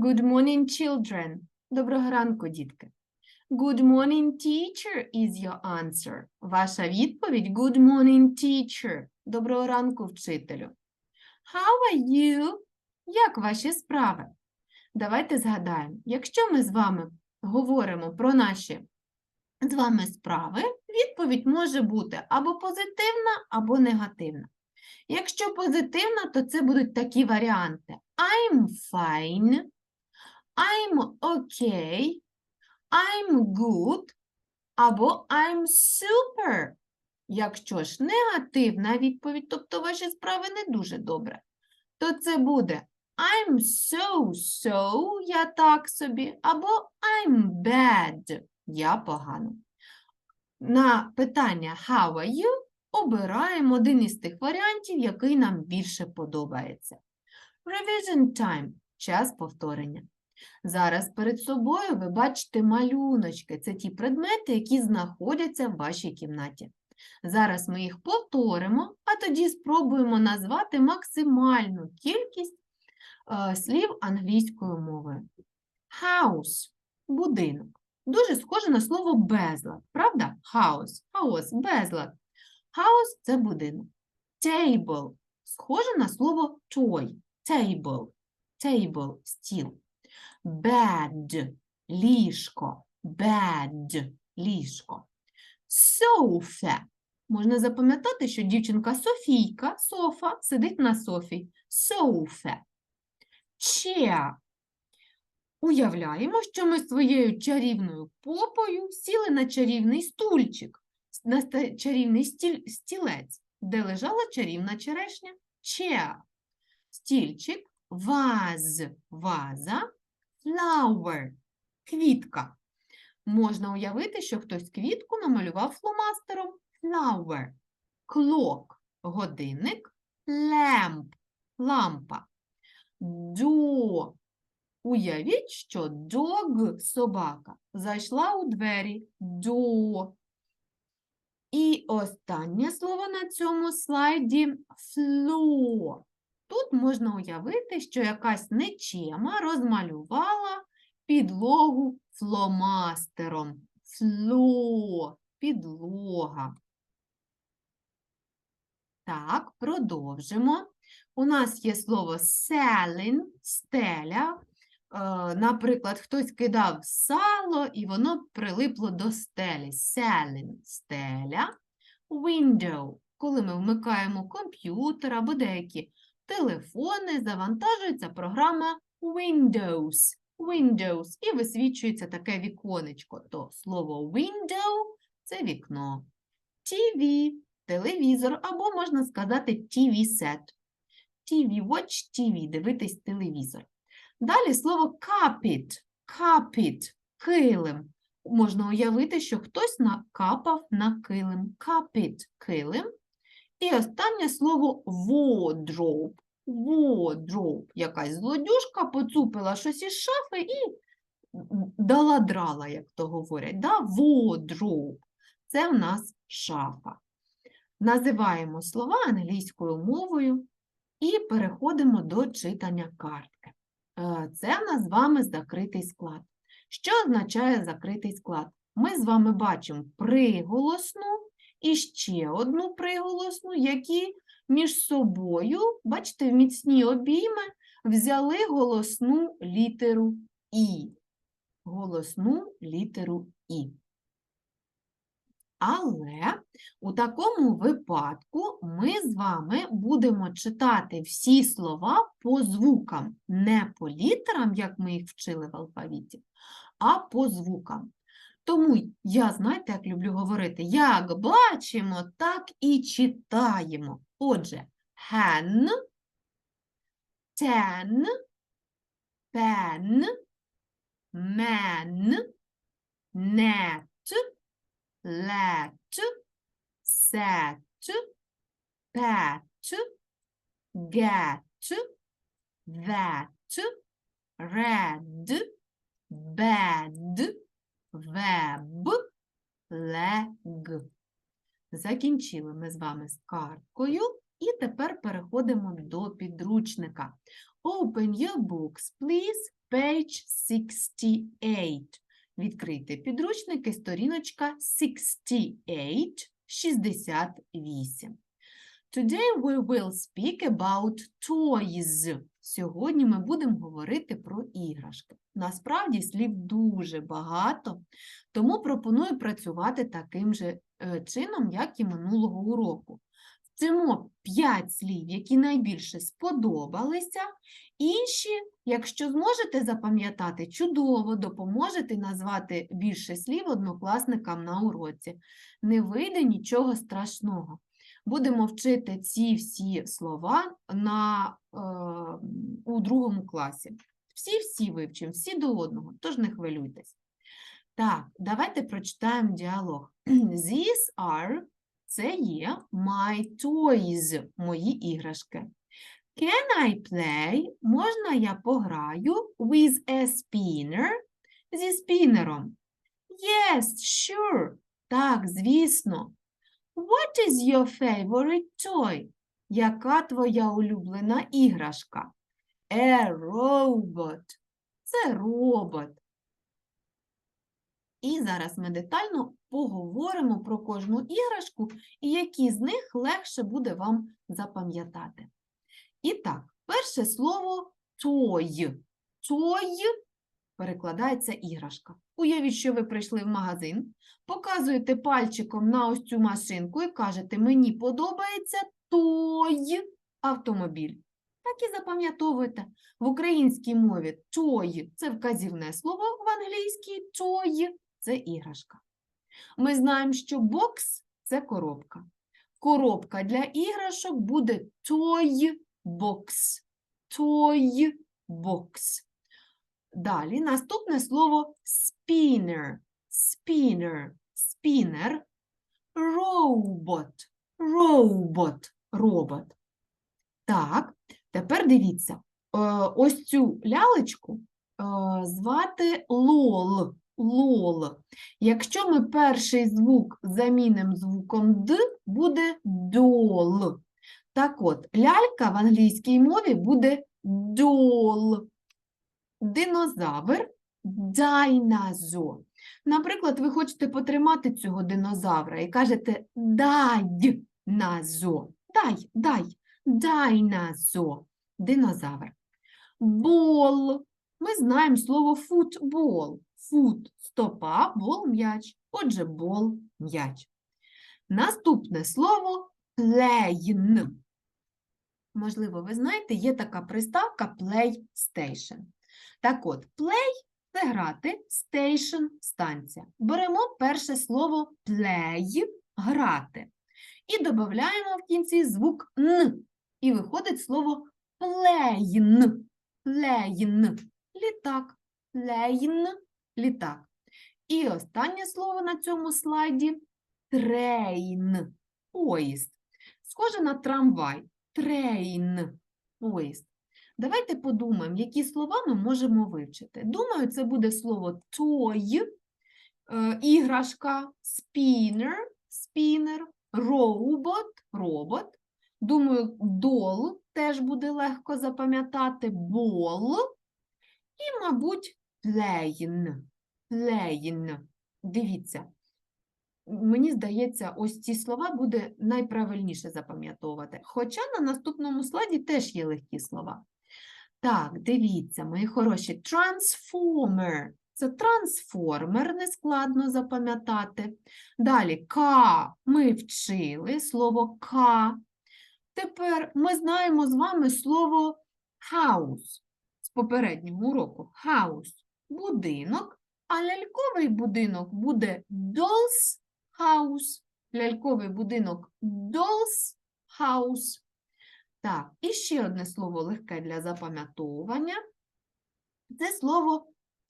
Good morning, children. Доброго ранку, дітки. Good morning, teacher is your answer. Ваша відповідь Good morning, teacher. Доброго ранку, вчителю. How are you? Як ваші справи? Давайте згадаємо, якщо ми з вами говоримо про наші з вами справи, відповідь може бути або позитивна, або негативна. Якщо позитивна, то це будуть такі варіанти: I'm fine, I'm okay, I'm good або I'm super. Якщо ж негативна відповідь, тобто ваші справи не дуже добре, то це буде I'm so-so, я так собі, або I'm bad, я погано. На питання How are you обираємо один із тих варіантів, який нам більше подобається. Revision time – час повторення. Зараз перед собою ви бачите малюночки. Це ті предмети, які знаходяться в вашій кімнаті. Зараз ми їх повторимо, а тоді спробуємо назвати максимальну кількість е, слів англійською мовою. House – будинок. Дуже схоже на слово безлад, правда? House, хаос, безлад. House – це будинок. Table – схоже на слово toy. Table, table – стіл. Bed – ліжко. Bed – ліжко. Sofa – можна запам'ятати, що дівчинка Софійка, Софа, сидить на софі. Sofa. Chair Уявляємо, що ми своєю чарівною попою сіли на чарівний стульчик, на чарівний стіль, стілець, де лежала чарівна черешня. Chair. Стільчик, ваз, ваза, flower, квітка. Можна уявити, що хтось квітку намалював фломастером. Flower. Clock – годинник, lamp – лампа. Door Уявіть, що dog – собака зайшла у двері door. І останнє слово на цьому слайді floor. Можна уявити, що якась нечема розмалювала підлогу фломастером. Floor – підлога. Так, продовжимо. У нас є слово selling, стеля. Е, Наприклад, хтось кидав сало, і воно прилипло до стелі. Selling – стеля. Window – коли ми вмикаємо комп'ютер або деякі телефони, завантажується програма Windows. Windows і висвічується таке віконечко. То слово window – це вікно. TV – телевізор, або можна сказати TV-set. TV, watch TV – дивитись телевізор. Далі слово carpet, carpet – килим. Можна уявити, що хтось накапав на килим. Carpet – килим. І останнє слово wardrobe. Wardrobe. Якась злодюжка поцупила щось із шафи і дала драла, як то говорять. Да? Wardrobe. Це в нас шафа. Називаємо слова англійською мовою і переходимо до читання картки. Е, Це в нас з вами закритий склад. Що означає закритий склад? Ми з вами бачимо приголосну і ще одну приголосну, які між собою, бачите, в міцні обійми взяли голосну літеру І. Голосну літеру І. Але у такому випадку ми з вами будемо читати всі слова по звукам, не по літерам, як ми їх вчили в алфавіті, а по звукам. Тому я, знаєте, як люблю говорити, як бачимо, так і читаємо. Отже, hen, ten, pen, man, net, let, set, pet, get, that, red, bed, web, leg. Закінчили ми з вами з карткою, і тепер переходимо до підручника. Open your books, please. page 68. Відкрийте підручники, сторіночка 68, 68. Today we will speak about toys. Сьогодні ми будемо говорити про іграшки. Насправді слів дуже багато, тому пропоную працювати таким же е, чином, як і минулого уроку. Вчимо 5 слів, які найбільше сподобалися. Інші, якщо зможете запам'ятати, чудово допоможете назвати більше слів однокласникам на уроці. Не вийде нічого страшного. Будемо вчити ці всі слова на, е, у другому класі. Всі-всі вивчимо, всі до одного, тож не хвилюйтесь. Так, давайте прочитаємо діалог. These are це є my toys, мої іграшки. Can I play? Можна я пограю with a spinner? Зі спінером. Yes, sure. Так, звісно. What is your favorite toy? Яка твоя улюблена іграшка? A robot. Це робот. І зараз ми детально поговоримо про кожну іграшку і які з них легше буде вам запам'ятати. І так, перше слово той. Той перекладається іграшка. Уявіть, що ви прийшли в магазин, показуєте пальчиком на ось цю машинку і кажете, мені подобається той автомобіль. Так і запам'ятовуйте. В українській мові той – це вказівне слово, в англійській той – це іграшка. Ми знаємо, що бокс – це коробка. Коробка для іграшок буде той бокс. Той бокс. Далі наступне слово spinner. Spinner. Spinner. Robot. Robot. Робот. Так, тепер дивіться. Е, Ось цю лялечку е, звати лол. Лол. Якщо ми перший звук замінимо звуком д, буде дол. Так от, лялька в англійській мові буде дол. Динозавр дайназо. Наприклад, ви хочете потримати цього динозавра і кажете дай назо. Дай, дай, дайназо. Динозавр. Бол. Ми знаємо слово футбол. Фут стопа, бол м'яч. Отже, бол м'яч. Наступне слово плейн. Можливо, ви знаєте, є така приставка PlayStation. Так от, play – це грати, station – станція. Беремо перше слово play – грати. І додаємо в кінці звук н. І виходить слово plane. Plane. Літак. Plane – літак. І останнє слово на цьому слайді train. Поїзд. Схоже на трамвай. Train. Поїзд. Давайте подумаємо, які слова ми можемо вивчити. Думаю, це буде слово toy, е, іграшка, spinner, spinner, robot, робот. Думаю, doll теж буде легко запам'ятати, ball. І, мабуть, plane. Plane. Дивіться. Мені здається, ось ці слова буде найправильніше запам'ятовувати. Хоча на наступному слайді теж є легкі слова. Так, дивіться, мої хороші. Transformer. Це трансформер, нескладно запам'ятати. Далі ка ми вчили слово ка. Тепер ми знаємо з вами слово house з попереднього уроку. House – будинок, а ляльковий будинок буде dolls house. Ляльковий будинок dolls house. Так, і ще одне слово легке для запам'ятовування. Це слово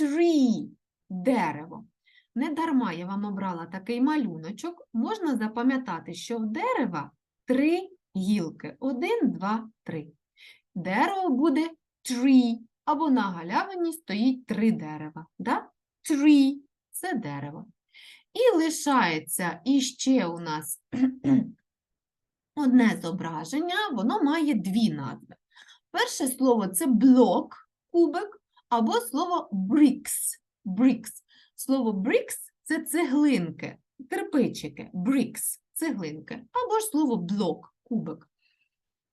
tree – дерево. Не дарма я вам обрала такий малюночок. Можна запам'ятати, що в дерева три гілки. Один, два, три. Дерево буде tree, або на галявині стоїть три дерева. Да? Tree – це дерево. І лишається іще у нас одне зображення, воно має дві назви. Перше слово це блок, кубик, або слово bricks. Bricks. Слово bricks – це цеглинки, кирпичики, bricks – цеглинки, або ж слово блок, кубик.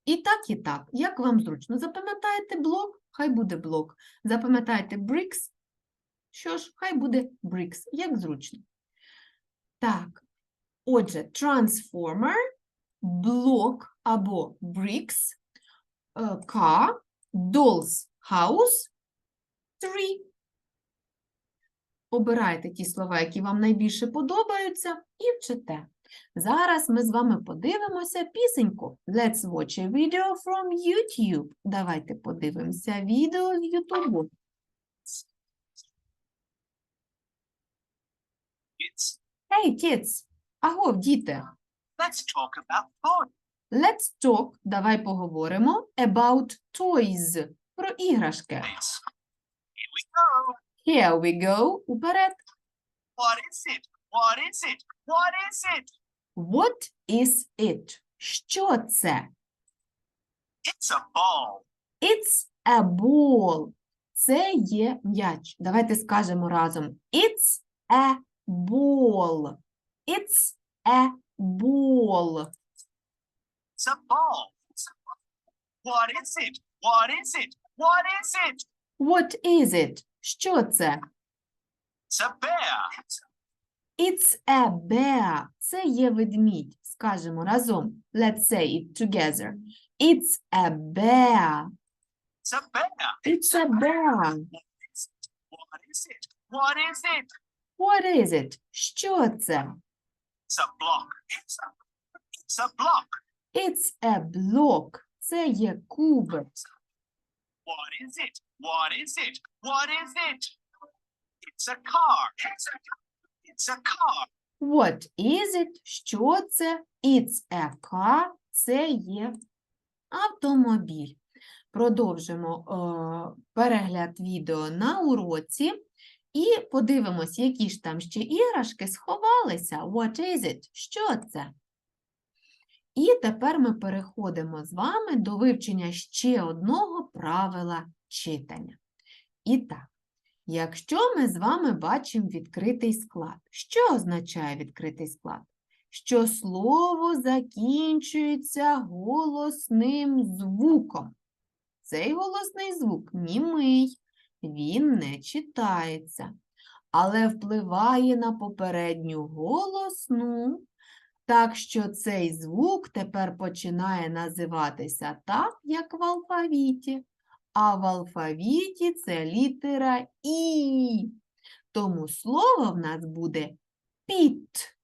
І так, і так, як вам зручно. Запам'ятаєте блок, хай буде блок. Запам'ятаєте bricks, що ж, хай буде bricks, як зручно. Так, отже, transformer, блок або bricks, е, car, dolls house, tree. Обирайте ті слова, які вам найбільше подобаються, і вчите. Зараз ми з вами подивимося пісеньку. Let's watch a video from YouTube. Давайте подивимося відео з YouTube. Hey, kids! Агов, діти! Let's talk about toys. Let's talk, давай поговоримо about toys, про іграшки. Here we go. Here we go, уперед. What is it? What is it? What is it? What is it? Що це? It's a ball. It's a ball. Це є м'яч. Давайте скажемо разом. It's a ball. It's a ball. It's a ball. What is it? What is it? What is it? What is it? Що це? It's a bear. It's a bear. Це є ведмідь. Скажемо разом. Let's say it together. It's a bear. It's a bear. It's a bear. What is it? What is it? What is it? Що це? It's a block. It's a, it's a block. It's a block. Це є кубик. What is it? What is it? What is it? It's a car. It's a, it's a car. What is it? Що це? It's a car. Це є автомобіль. Продовжимо е, перегляд відео на уроці і подивимось, які ж там ще іграшки сховалися. What is it? Що це? І тепер ми переходимо з вами до вивчення ще одного правила читання. І так, якщо ми з вами бачимо відкритий склад, що означає відкритий склад? Що слово закінчується голосним звуком. Цей голосний звук німий, він не читається, але впливає на попередню голосну, так що цей звук тепер починає називатися так, як в алфавіті. А в алфавіті це літера І. Тому слово в нас буде піт.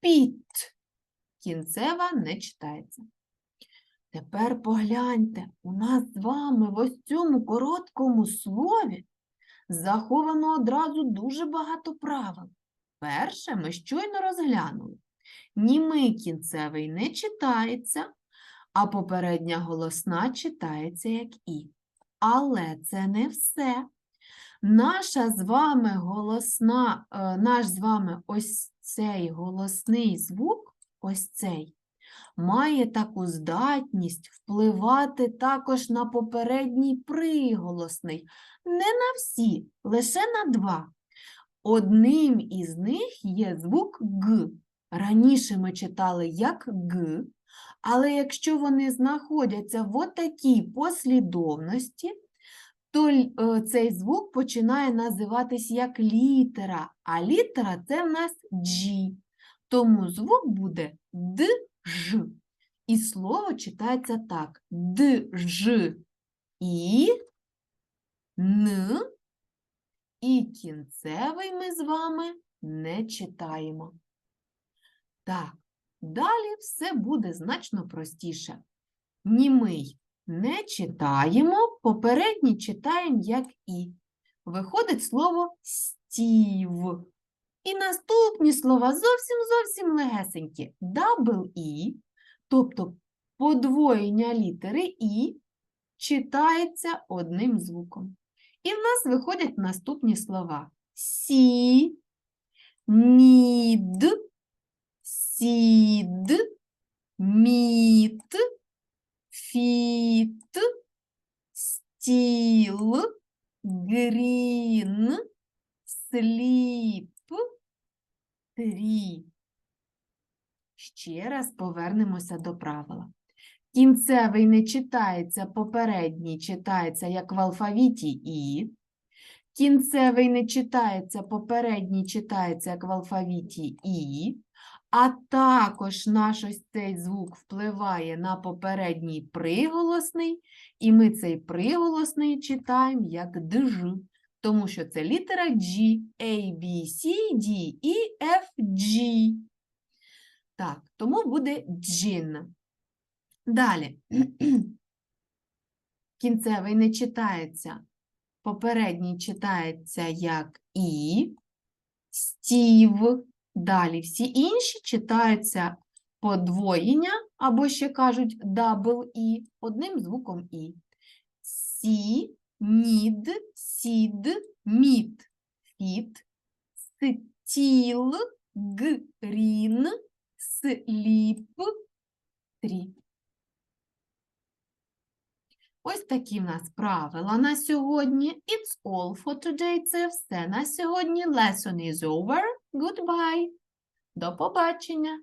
Піт. Кінцева не читається. Тепер погляньте, у нас з вами в ось цьому короткому слові заховано одразу дуже багато правил. Перше ми щойно розглянули. Німий кінцевий не читається, а попередня голосна читається як І. Але це не все. Наша з вами голосна, е, наш з вами ось цей голосний звук, ось цей, має таку здатність впливати також на попередній приголосний. Не на всі, лише на два. Одним із них є звук Г. Раніше ми читали як Г, але якщо вони знаходяться в отакій послідовності, то е, цей звук починає називатись як літера, а літера це в нас G. Тому звук буде ДЖ. І слово читається так: ДЖ і Н. І кінцевий ми з вами не читаємо. Так, далі все буде значно простіше. Німий не читаємо, попередній читаємо як і. Виходить слово стів. І наступні слова зовсім зовсім легесенькі. Дабл І, тобто подвоєння літери І читається одним звуком. І в нас виходять наступні слова сі, нід, сід, міт, фіт, стіл, грін, сліп. 3. Ще раз повернемося до правила. Кінцевий не читається, попередній читається як в алфавіті І. Кінцевий не читається, попередній читається як в алфавіті І. А також наш ось цей звук впливає на попередній приголосний, і ми цей приголосний читаємо як дж тому що це літера G, A, B, C, D, E, F, G. Так, тому буде джин. Далі. Кінцевий не читається. Попередній читається як І, стів. Далі всі інші читаються подвоєння, або ще кажуть дабл І, одним звуком І. Сі, нід, сід, мід, фіт, стіл, грін, сліп, трі. Ось такі в нас правила на сьогодні. It's all for today. Це все на сьогодні. Lesson is over. Goodbye. До побачення.